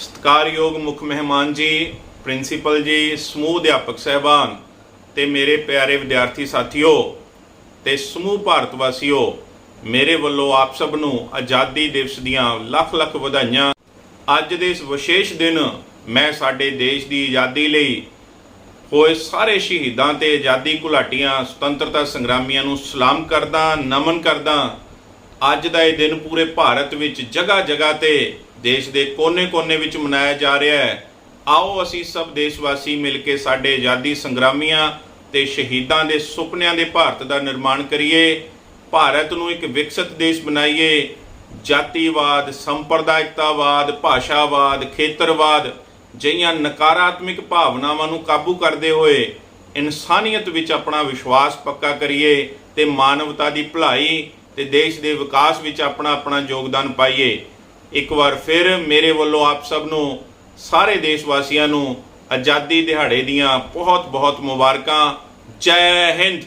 ਸਤਿਕਾਰਯੋਗ ਮੁੱਖ ਮਹਿਮਾਨ ਜੀ, ਪ੍ਰਿੰਸੀਪਲ ਜੀ, ਸਮੂਹ ਅਧਿਆਪਕ ਸਹਿਬਾਨ ਤੇ ਮੇਰੇ ਪਿਆਰੇ ਵਿਦਿਆਰਥੀ ਸਾਥੀਓ ਤੇ ਸਮੂਹ ਭਾਰਤ ਵਾਸੀਓ, ਮੇਰੇ ਵੱਲੋਂ ਆਪ ਸਭ ਨੂੰ ਆਜ਼ਾਦੀ ਦਿਵਸ ਦੀਆਂ ਲੱਖ ਲੱਖ ਵਧਾਈਆਂ। ਅੱਜ ਦੇ ਇਸ ਵਿਸ਼ੇਸ਼ ਦਿਨ ਮੈਂ ਸਾਡੇ ਦੇਸ਼ ਦੀ ਆਜ਼ਾਦੀ ਲਈ ਹੋਏ ਸਾਰੇ ਸ਼ਹੀਦਾਂ ਤੇ ਆਜ਼ਾਦੀ ਘੁਲਾਟੀਆਂ, ਸੁਤੰਤਰਤਾ ਸੰਗਰਾਮੀਆਂ ਨੂੰ ਸਲਾਮ ਕਰਦਾ, ਨਮਨ ਕਰਦਾ ਅੱਜ ਦਾ ਇਹ ਦਿਨ ਪੂਰੇ ਭਾਰਤ ਵਿੱਚ ਜਗ੍ਹਾ ਜਗ੍ਹਾ ਤੇ ਦੇਸ਼ ਦੇ ਕੋਨੇ-ਕੋਨੇ ਵਿੱਚ ਮਨਾਇਆ ਜਾ ਰਿਹਾ ਹੈ। ਆਓ ਅਸੀਂ ਸਭ ਦੇਸ਼ ਵਾਸੀ ਮਿਲ ਕੇ ਸਾਡੇ ਆਜ਼ਾਦੀ ਸੰਗਰਾਮੀਆਂ ਤੇ ਸ਼ਹੀਦਾਂ ਦੇ ਸੁਪਨਿਆਂ ਦੇ ਭਾਰਤ ਦਾ ਨਿਰਮਾਣ ਕਰੀਏ, ਭਾਰਤ ਨੂੰ ਇੱਕ ਵਿਕਸਿਤ ਦੇਸ਼ ਬਣਾਈਏ। ਜਾਤੀਵਾਦ, ਸੰਪਰਦਾਇਕਤਾਵਾਦ, ਭਾਸ਼ਾਵਾਦ, ਖੇਤਰਵਾਦ ਜਿਹੀਆਂ ਨਕਾਰਾਤਮਕ ਭਾਵਨਾਵਾਂ ਨੂੰ ਕਾਬੂ ਕਰਦੇ ਹੋਏ ਇਨਸਾਨੀਅਤ ਵਿੱਚ ਆਪਣਾ ਵਿਸ਼ਵਾਸ ਪੱਕਾ ਕਰੀਏ ਤੇ ਮਾਨਵਤਾ ਦੀ ਭਲਾਈ ਤੇ ਦੇਸ਼ ਦੇ ਵਿਕਾਸ ਵਿੱਚ ਆਪਣਾ ਆਪਣਾ ਯੋਗਦਾਨ ਪਾਈਏ। ਇੱਕ ਵਾਰ ਫਿਰ ਮੇਰੇ ਵੱਲੋਂ ਆਪ ਸਭ ਨੂੰ, ਸਾਰੇ ਦੇਸ਼ ਵਾਸੀਆਂ ਨੂੰ ਆਜ਼ਾਦੀ ਦਿਹਾੜੇ ਦੀਆਂ ਬਹੁਤ ਬਹੁਤ ਮੁਬਾਰਕਾਂ। ਜੈ ਹਿੰਦ!